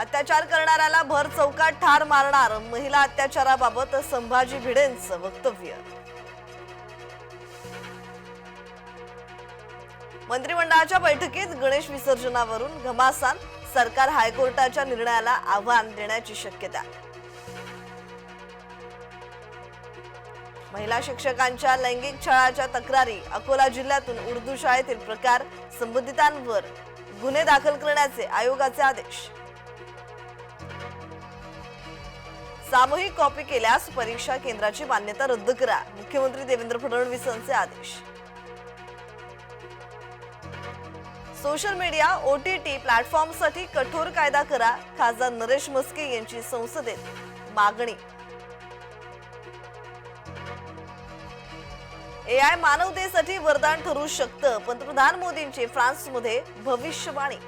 अत्याचार करणाऱ्याला भर चौकात ठार मारणार. महिला अत्याचाराबाबत संभाजी भिडेंचं वक्तव्य. मंत्रिमंडळाच्या बैठकीत गणेश विसर्जनावरून घमासान सरकार हायकोर्टाच्या निर्णयाला आव्हान देण्याची शक्यता. महिला शिक्षकांच्या लैंगिक छळाच्या तक्रारी अकोला जिल्ह्यातून उर्दू शाळेतील प्रकार संबंधितांवर गुन्हे दाखल करण्याचे आयोगाचे आदेश. सामूहिक कॉपी केल्यास परीक्षा केंद्राची मान्यता रद्द करा. मुख्यमंत्री देवेंद्र फडणवीसांचे आदेश. सोशल मीडिया ओटीटी प्लॅटफॉर्मसाठी कठोर कायदा करा खासदार नरेश मस्के यांची संसदेत मागणी. एआय मानवतेसाठी वरदान ठरू शकतं पंतप्रधान मोदींची फ्रान्समध्ये भविष्यवाणी.